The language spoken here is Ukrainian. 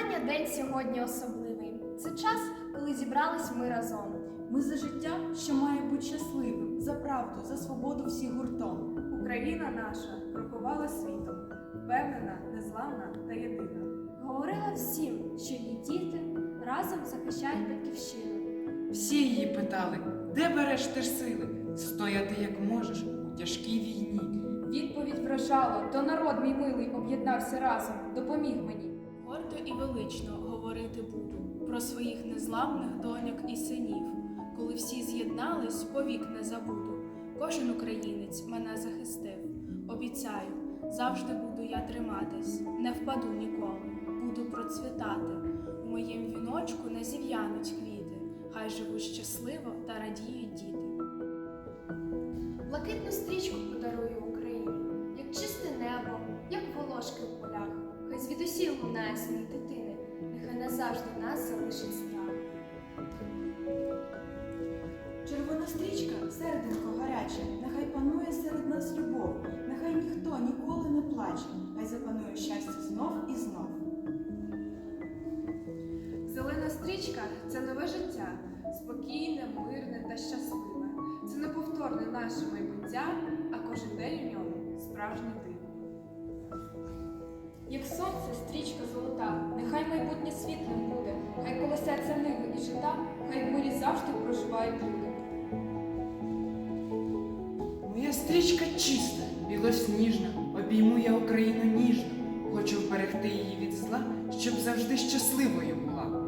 Кохання день сьогодні особливий. Це час, коли зібрались ми разом. Ми за життя, що має бути щасливим, за правду, за свободу всіх гуртом. Україна наша крокувала світом, впевнена, незламна та єдина. Говорила всім, що її діти разом захищають батьківщину. Всі її питали, де береш ти ж сили стояти як можеш у тяжкій війні. Відповідь вражала, то народ мій милий об'єднався разом, допоміг мені. Гордо і велично говорити буду про своїх незламних доньок і синів. Коли всі з'єднались, повік не забуду. Кожен українець мене захистив. Обіцяю, завжди буду я триматись, не впаду ніколи, буду процвітати. У моїм віночку не зів'януть квіти, хай живуть щасливо та радіють діти. Блакитну стрічку Звідусіль лунає сміх дитини, нехай назавжди нас залишить страх. Червона стрічка, серденько гаряче, нехай панує серед нас любов, нехай ніхто ніколи не плаче, хай запанує щастя знов і знов. Зелена стрічка це нове життя, спокійне, мирне та щасливе. Це неповторне наше майбуття, а кожен день у ньому справжнє диво. Стрічка золота, нехай майбутнє світлим буде, хай колосяться ниви і жита, хай в мирі завжди проживають люди. Моя стрічка чиста, білосніжна, обійму я Україну ніжно. Хочу вберегти її від зла, щоб завжди щасливою була.